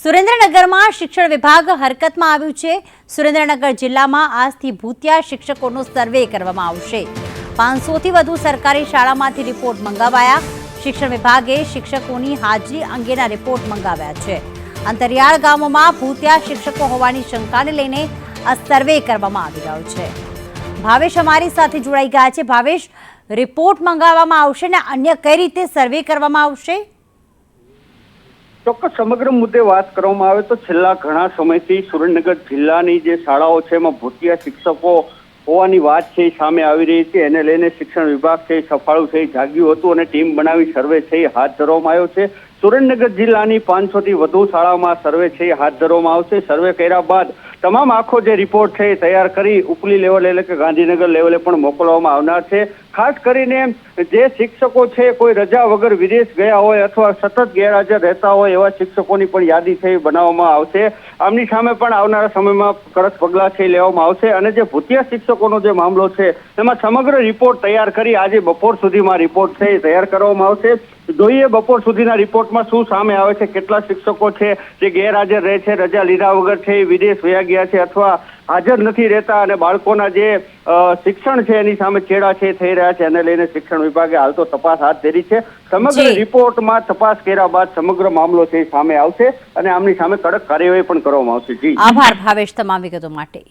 સુરેન્દ્રનગરમાં શિક્ષણ વિભાગ હરકતમાં આવ્યું છે. સુરેન્દ્રનગર જિલ્લામાં આજથી ભૂતિયા શિક્ષકોનો સર્વે કરવામાં આવશે. પાંચસોથી વધુ સરકારી શાળામાંથી રિપોર્ટ મંગાવાયા. શિક્ષણ વિભાગે શિક્ષકોની હાજરી અંગેના રિપોર્ટ મંગાવ્યા છે. અંતરિયાળ ગામોમાં ભૂતિયા શિક્ષકો હોવાની શંકાને લઈને આ સર્વે કરવામાં આવી રહ્યો છે. ભાવેશ અમારી સાથે જોડાઈ ગયા છે. ભાવેશ, રિપોર્ટ મંગાવવામાં આવશે ને અન્ય કઈ રીતે સર્વે કરવામાં આવશે? ચોક્કસ સમગ્ર મુદ્દે વાત કરવામાં આવે તો છેલ્લા ઘણા સમયથી સુરેન્દ્રનગર જિલ્લાની જે શાળાઓ છે, એમાં ભૂતિયા શિક્ષકો હોવાની વાત છે, એ સામે આવી રહી છે. એને લઈને શિક્ષણ વિભાગ છે સફાળું છે જાગ્યું હતું અને ટીમ બનાવી સર્વે છે, એ હાથ ધરવામાં આવ્યો છે. સુરેન્દ્રનગર જિલ્લાની પાંચસો થી વધુ શાળાઓમાં સર્વે છે, એ હાથ ધરવામાં આવશે. સર્વે કર્યા બાદ તમામ આખો જે રિપોર્ટ છે, એ તૈયાર કરી ઉપલી લેવલ એટલે કે ગાંધીનગર લેવલે પણ મોકલવામાં આવનાર છે. ખાસ કરીને જે શિક્ષકો છે, કોઈ રજા વગર વિદેશ ગયા હોય અથવા સતત ગેરહાજર રહેતા હોય એવા શિક્ષકોની પણ યાદી છે બનાવવામાં આવશે. આમની સામે પણ આવનારા સમયમાં કડક પગલાં છે લેવામાં આવશે અને જે ભૂતિયા શિક્ષકોનો જે મામલો છે, એમાં સમગ્ર રિપોર્ટ તૈયાર કરી આજે બપોર સુધીમાં રિપોર્ટ છે એ તૈયાર કરવામાં આવશે. જોઈએ બપોર સુધીના રિપોર્ટમાં શું સામે આવે છે, કેટલા શિક્ષકો છે, જે ગેરહાજર રહે છે, રજા લીધા વગર છે એ વિદેશ વયા ગયા છે અથવા હાજર નથી રહેતા અને બાળકોના જે શિક્ષણ છે એની સામે છેડા છે થઈ રહ્યા છે એને લઈને શિક્ષણ વિભાગે હાલ તો તપાસ હાથ ધરી છે. સમગ્ર. રિપોર્ટમાં તપાસ કર્યા બાદ સમગ્ર મામલો છે સામે આવશે અને આમની સામે કડક કાર્યવાહી પણ કરવામાં આવશે. જી. આભાર ભાવેશ તમામ વિગતો માટે.